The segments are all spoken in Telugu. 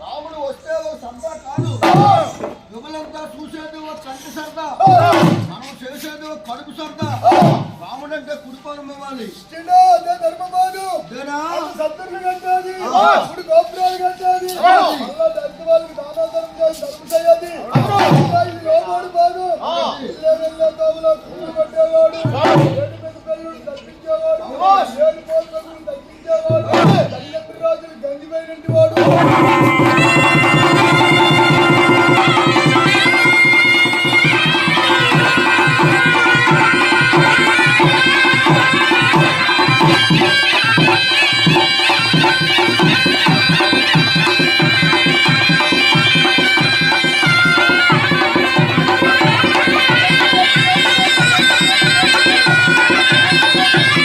రాముడు వస్తే ఓ సరదా కాదు యువలంతా చూసేది కంటి సరదా మనం చేసేది ఓ కడుపు సరదా రాముడు అంటే కుడిపానం ఇవ్వాలి ఇదేనా? వాడు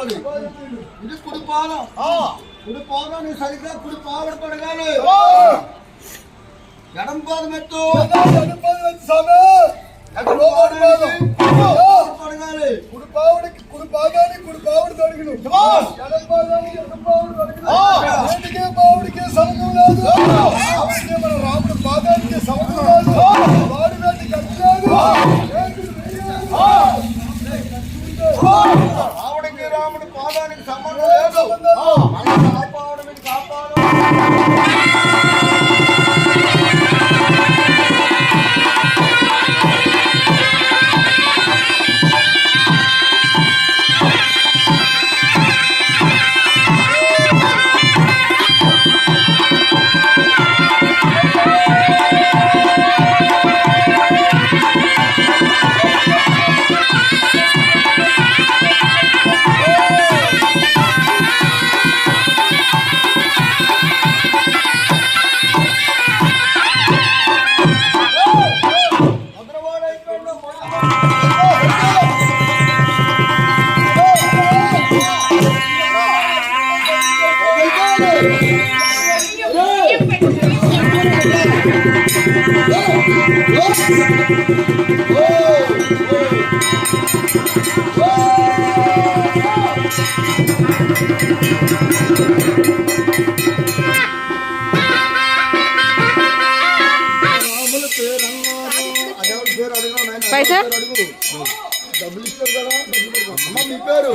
కుడిపానం ఇవ్వాలి ఇది కుడిపానం కుడిపానం నీ సరిగ్గా కుడి పావడ పడగాలి ఎడం పాదం ఎత్తు పడగాలి కుడి పావుడికి కుడి పాదానికి కుడి పావుడు తొడిగిను సంబంధం లేదు. మన పైసా? పేరు అడుగు డబ్బులు ఇస్తారు కదా డబ్బులు పెట్టుకో. అమ్మ మీ పేరు